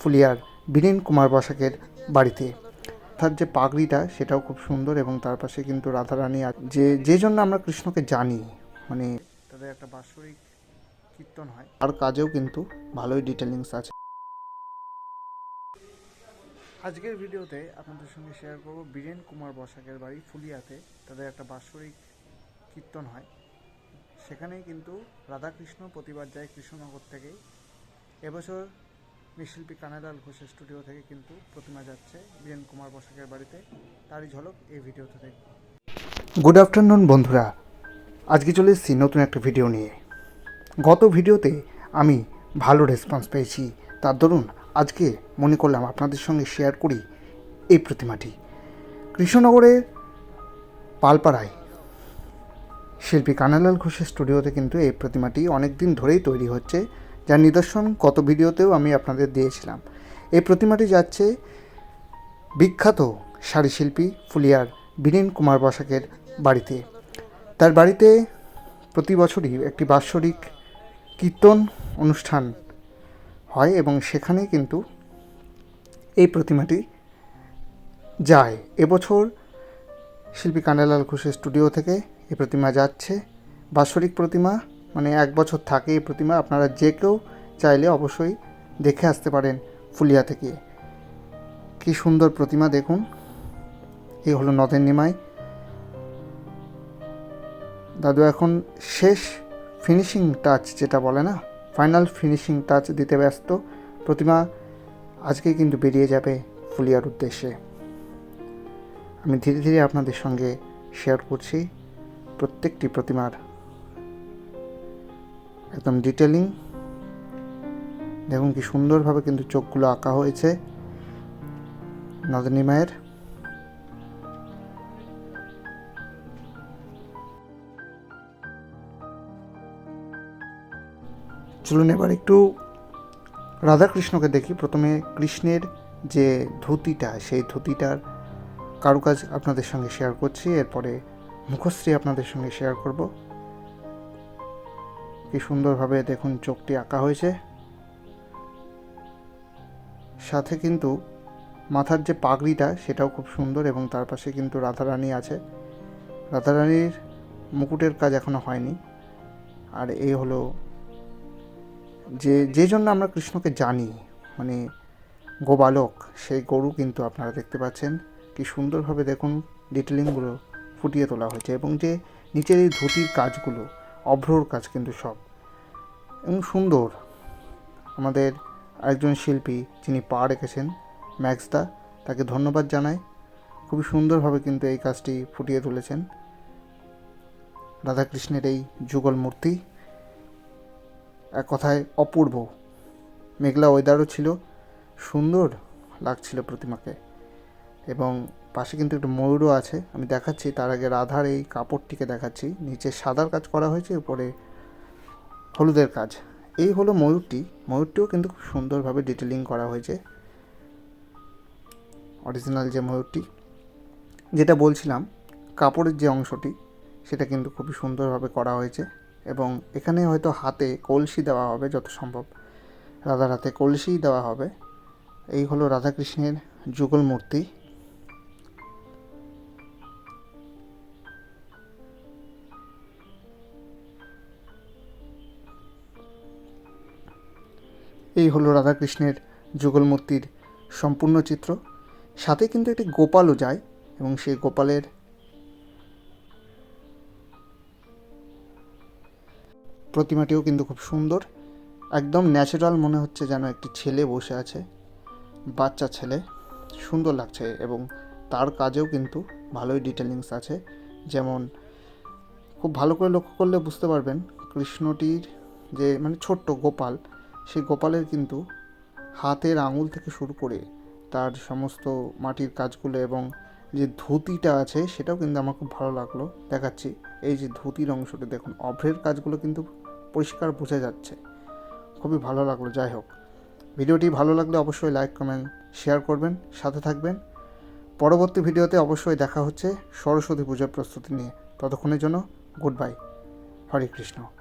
ফুলিয়ার বীরেন কুমার বসাকের বাড়িতে। তার যে পাগড়িটা, সেটাও খুব সুন্দর এবং তার পাশে কিন্তু রাধারানী যে যে জন্য আমরা কৃষ্ণকে জানি মানে তাদের একটা বাৎসরিক কীর্তন হয় আর কাজেও কিন্তু ভালোই ডিটেলিংস আছে। আজকের ভিডিওতে আপনাদের সঙ্গে শেয়ার করব বীরেন কুমার বসাকের বাড়ি ফুলিয়াতে, তাদের একটা বাৎসরিক কীর্তন হয়। সেখানেই কিন্তু রাধাকৃষ্ণ প্রতিবার যায় কৃষ্ণনগর থেকে। এবছর নৃশিল্পী কানালাল ঘোষের স্টুডিও থেকে কিন্তু প্রতিমা যাচ্ছে বীরেন কুমার বসাকের বাড়িতে। তারই ঝলক এই ভিডিওতে দেখব। গুড আফটারনুন বন্ধুরা। আজকে চলে এসেছি নতুন একটা ভিডিও নিয়ে। গত ভিডিওতে আমি ভালো রেসপন্স পেয়েছি। তার দরুন আজকে মনে করলাম আপনাদের সঙ্গে শেয়ার করি এই প্রতিমাটি। কৃষ্ণনগরের পালপাড়ায় শিল্পী কানালাল ঘোষের স্টুডিওতে কিন্তু এই প্রতিমাটি অনেক দিন ধরেই তৈরি হচ্ছে। যার নিদর্শন গত ভিডিওতেও আমি আপনাদের দিয়েছিলাম। এই প্রতিমাটি যাচ্ছে বিখ্যাত শাড়ি শিল্পী ফুলিয়ার বীরেন কুমার বসাকের বাড়িতে। তার বাড়িতে প্রতি বছরই একটি বাৎসরিক কীর্তন অনুষ্ঠান হয় এবং সেখানে কিন্তু এই প্রতিমাটি যায়। এবছর শিল্পী কানালাল ঘোষের স্টুডিও থেকে এই প্রতিমা যাচ্ছে। বাৎসরিক প্রতিমা মানে এক বছর থাকে এই প্রতিমা, আপনারা যে কেউ চাইলে অবশ্যই দেখে আসতে পারেন ফুলিয়া থেকে। কি সুন্দর প্রতিমা দেখুন। এই হলো নদের নিমাই। দাদু, এখন শেষ ফিনিশিং টাচ যেটা বলে না ফাইনাল ফিনিশিং টাচ দিতে ব্যস্ত। প্রতিমা আজকে কিন্তু বেরিয়ে যাবে ফুলিয়ার উদ্দেশ্যে। আমি ধীরে ধীরে আপনাদের সঙ্গে শেয়ার করছি প্রত্যেকটি প্রতিমার একদম ডিটেলিং দেখুন কি সুন্দরভাবে কিন্তু চোখগুলো আঁকা হয়েছে। নদনী মায়ের। চলুন এবার একটু রাধাকৃষ্ণকে দেখি। প্রথমে কৃষ্ণের যে ধুতিটা, সেই ধুতিটার কারুকাজ আপনাদের সঙ্গে শেয়ার করছি। এরপরে মুখশ্রী আপনাদের সঙ্গে শেয়ার করব। কি সুন্দরভাবে দেখুন চোখটি আঁকা হয়েছে। সাথে কিন্তু মাথার যে পাগড়িটা, সেটাও খুব সুন্দর এবং তার পাশে কিন্তু রাধারানী আছে। রাধারানীর মুকুটের কাজ এখনও হয়নি। আর এই হলো যে যে জন্য আমরা কৃষ্ণকে জানি মানে গোবালক, সেই গরু কিন্তু আপনারা দেখতে পাচ্ছেন। কি সুন্দরভাবে দেখুন ডিটেলিংগুলো ফুটিয়ে তোলা হয়েছে এবং যে নিচের এই ধুতির কাজগুলো অভ্রর কাজ কিন্তু সব। এবং সুন্দর। আমাদের আরেকজন শিল্পী যিনি পা রেখেছেন, ম্যাক্সদা, তাকে ধন্যবাদ জানাই। খুবই সুন্দরভাবে কিন্তু এই কাজটি ফুটিয়ে তুলেছেন। রাধাকৃষ্ণের এই যুগল মূর্তি এক কথায় অপূর্ব। মেঘলা ওয়েদারও ছিল। সুন্দর লাগছিল প্রতিমাকে। এবং পাশে কিন্তু একটা ময়ূরও আছে। আমি দেখাচ্ছি, তার আগে রাধার এই কাপড়টিকে দেখাচ্ছি। নিচে সাদার কাজ করা হয়েছে, উপরে হলুদের কাজ। এই হলো ময়ূরটি। ময়ূরটিও কিন্তু খুব সুন্দরভাবে ডিটেলিং করা হয়েছে। অরিজিনাল যে ময়ূরটি, যেটা বলছিলাম, কাপড়ের যে অংশটি, সেটা কিন্তু খুবই সুন্দরভাবে করা হয়েছে এবং এখানে হয়তো হাতে কলসি দেওয়া হবে যত সম্ভব। রাধার হাতে কলসিই দেওয়া হবে। এই হলো রাধাকৃষ্ণের যুগল মূর্তি। এই হলো রাধাকৃষ্ণের যুগল মূর্তির সম্পূর্ণ চিত্র। সাথে কিন্তু একটি গোপালও যায় এবং সেই গোপালের প্রতিমাটিও কিন্তু খুব সুন্দর। একদম ন্যাচারাল মনে হচ্ছে যেন একটি ছেলে বসে আছে, বাচ্চা ছেলে। সুন্দর লাগছে এবং তার কাজেও কিন্তু ভালোই ডিটেলিংস আছে। যেমন খুব ভালো করে লক্ষ্য করলে বুঝতে পারবেন কৃষ্ণটির যে মানে ছোট্ট গোপাল সেই গোপালের কিন্তু হাতের আঙুল থেকে শুরু করে তার সমস্ত মাটির কাজগুলো এবং যে ধুতিটা আছে সেটাও কিন্তু আমার খুব ভালো লাগল দেখাচ্ছি। এই যে ধুতির অংশটি দেখুন, অভ্রের কাজগুলো কিন্তু পরিষ্কার বোঝা যাচ্ছে। খুবই ভালো লাগল, যাই হোক। ভিডিওটি ভালো লাগলে অবশ্যই লাইক, কমেন্ট, শেয়ার করবেন, সাথে থাকবেন। পরবর্তী ভিডিওতে অবশ্যই দেখা হচ্ছে সরস্বতী পূজার প্রস্তুতি নিয়ে। ততক্ষণের জন্য গুড বাই। হরে কৃষ্ণ।